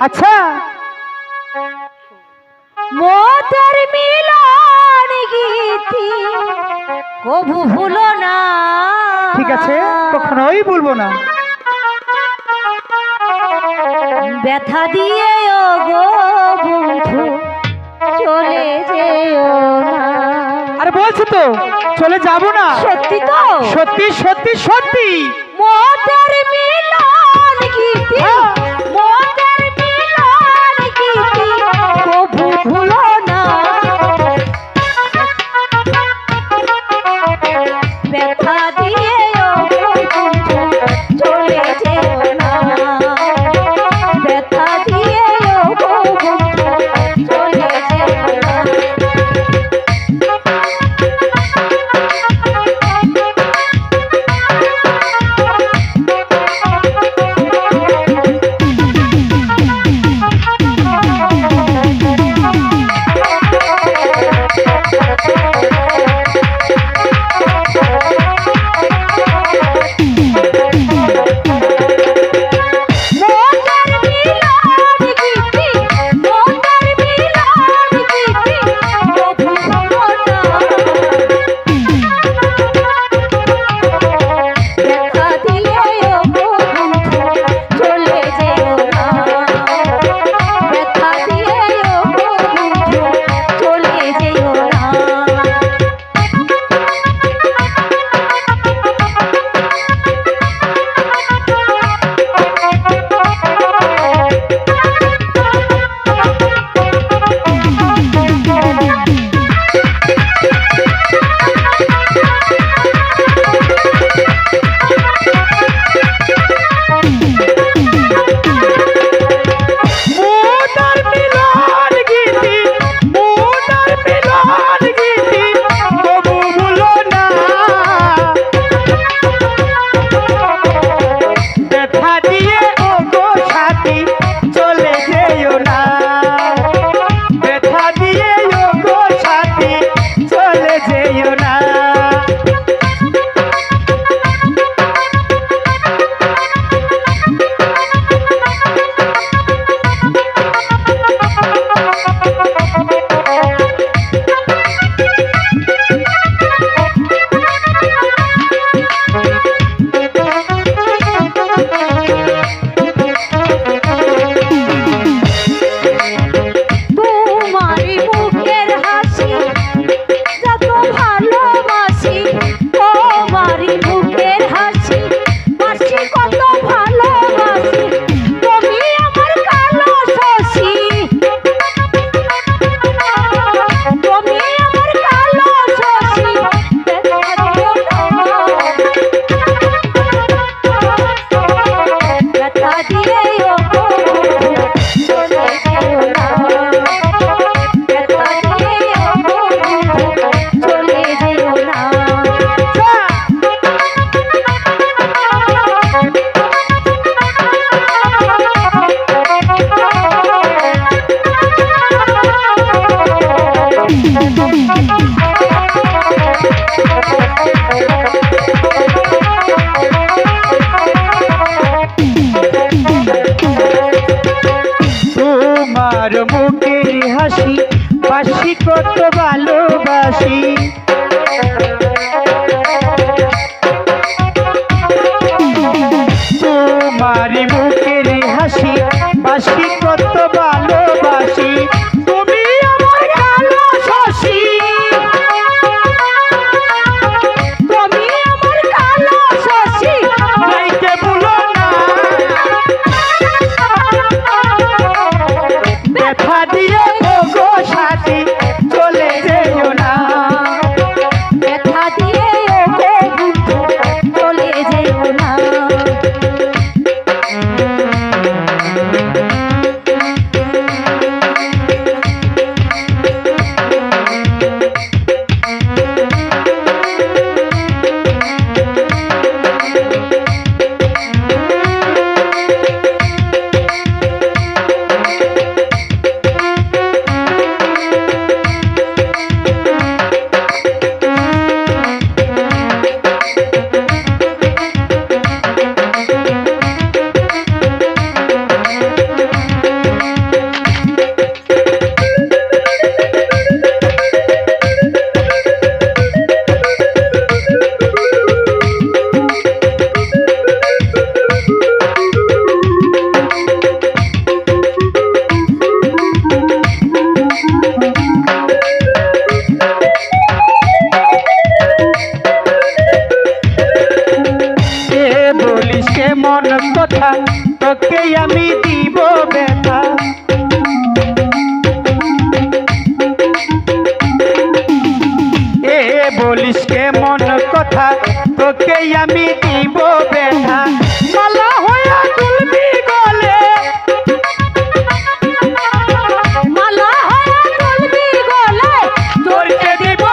আচ্ছা। মোদের মিলন গীতি কবু ভুলো না। ঠিক আছে কখনোই ভুলবো না। ব্যথা দিয়ে ও গো বন্ধু চলে যেও না। আরে বলছো তো চলে যাব না। সত্যি তো? সত্যি সত্যি সত্যি। মোদের মিলন গীতি কত ভালোবাসি। তোমার মুখের হাসি বাসি কত তোকে আমি দিব ব্যথা। এ বলিস কেমন কথা? তোকে আমি দিব ব্যথা। মালা হয়ে তুলবি গলে দিব